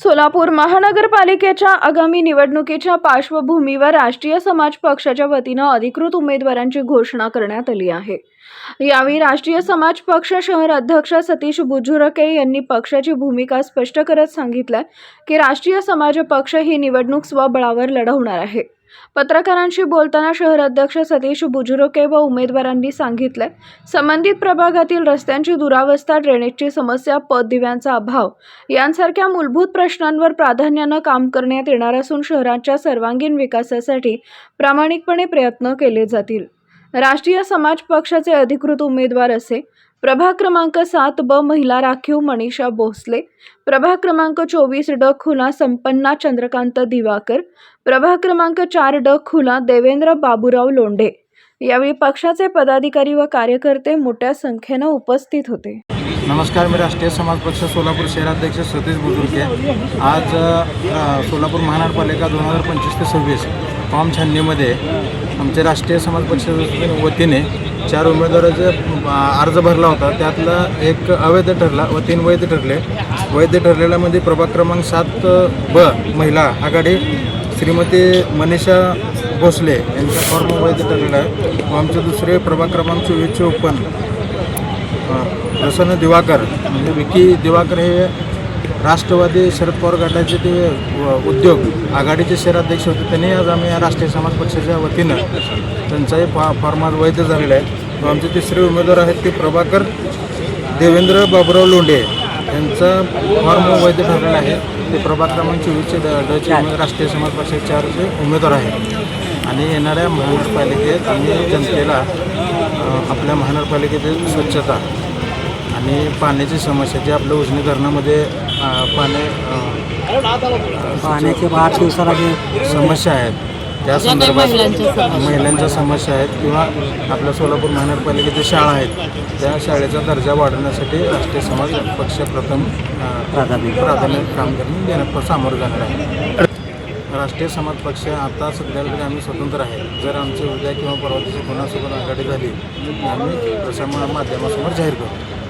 सोलापूर महानगरपालिकेच्या आगामी निवडणुकीच्या पार्श्वभूमीवर राष्ट्रीय समाज पक्षाच्या वतीनं अधिकृत उमेदवारांची घोषणा करण्यात आली आहे. यावेळी राष्ट्रीय समाज पक्ष शहर अध्यक्ष सतीश बुजुर्के यांनी पक्षाची भूमिका स्पष्ट करत सांगितलं की राष्ट्रीय समाज पक्ष ही निवडणूक स्वबळावर लढवणार आहे. पत्रकारांशी बोलताना शहराध्यक्ष सतीश बुजुर्के व उमेदवारांनी सांगितले संबंधित प्रभागातील रस्त्यांची दुरावस्था ड्रेनेजची समस्या पद दिव्यांचा अभाव यांसारख्या मूलभूत प्रश्नांवर प्राधान्यानं काम करण्यात येणार असून शहराच्या सर्वांगीण विकासासाठी प्रामाणिकपणे प्रयत्न केले जातील. राष्ट्रीय समाज पक्षाचे अधिकृत उमेदवार असे प्रभाग क्रमांक सात ब महिला राखीव मनीषा भोसले. प्रभाग क्रमांक चोवीस ड खुला संपन्ना चंद्रकांत दिवाकर. प्रभाग क्रमांक चार ड खुला देवेंद्र बाबूराव लोंढे. यावेळी पक्षाचे पदाधिकारी व कार्यकर्ते मोठ्या संख्येनं उपस्थित होते. नमस्कार मी राष्ट्रीय समाज पक्ष सोलापूर शहराध्यक्ष सतीश बुजुर्गे. आज सोलापूर महानगरपालिका दोन हजार पंचवीस ते सव्वीस फॉर्म छाननीमध्ये आमचे राष्ट्रीय समाज पक्षाच्या वतीने चार उमेदवाराचे अर्ज भरला होता. त्यातला एक अवैध ठरला व तीन वैध ठरले. वैध ठरलेल्यामध्ये म्हणजे प्रभाग क्रमांक सात ब महिला आघाडी. श्रीमती मनीषा भोसले यांचा फॉर्म वैध ठरलेला आहे. व आमचे दुसरे प्रभाग क्रमांक चोवीसचे ओपन प्रसन्न दिवाकर म्हणजे विकी दिवाकर हे राष्ट्रवादी शरद पवार गटाचे ते व- उद्योग आघाडीचे शहराध्यक्ष होते त्यांनी आज आम्ही या राष्ट्रीय समाज पक्षाच्या वतीनं त्यांचाही फा फॉर्म आज वैध झालेला आहे. व आमचे तिसरे उमेदवार आहेत ते प्रभाकर देवेंद्र बाबुराव लोंढे. यांचा फॉर्म वैध ठरलेला आहे. ते प्रभाग क्रमांक चोवीसचे डचे उमेदवार राष्ट्रीय समाज पक्षाचे चारचे उमेदवार आहेत. आणि येणाऱ्या महानगरपालिकेत आम्ही जनतेला आपल्या महानगरपालिकेतील स्वच्छता आणि पाण्याची समस्या जी आपल्या उष्णीकरणामध्ये पाणी अ, पाण्याचे आठ दिवसाला जे समस्या आहेत त्या संदर्भात महिलांच्या समस्या. आहेत किंवा आपल्या सोलापूर महानगरपालिकेच्या शाळा आहेत त्या शाळेचा दर्जा वाढवण्यासाठी राष्ट्रीय समाज पक्ष प्रथम प्राधान्य. प्राधान्य काम करून देण्यात सामोरं जाणार आहे. राष्ट्रीय समाज पक्ष आता सध्याला तरी आम्ही स्वतंत्र आहे. जर आमची उद्या किंवा परवा दिवशी कोणासोबत आघाडी झाली तर आम्ही प्रसार माध्यमासमोर जाहीर करू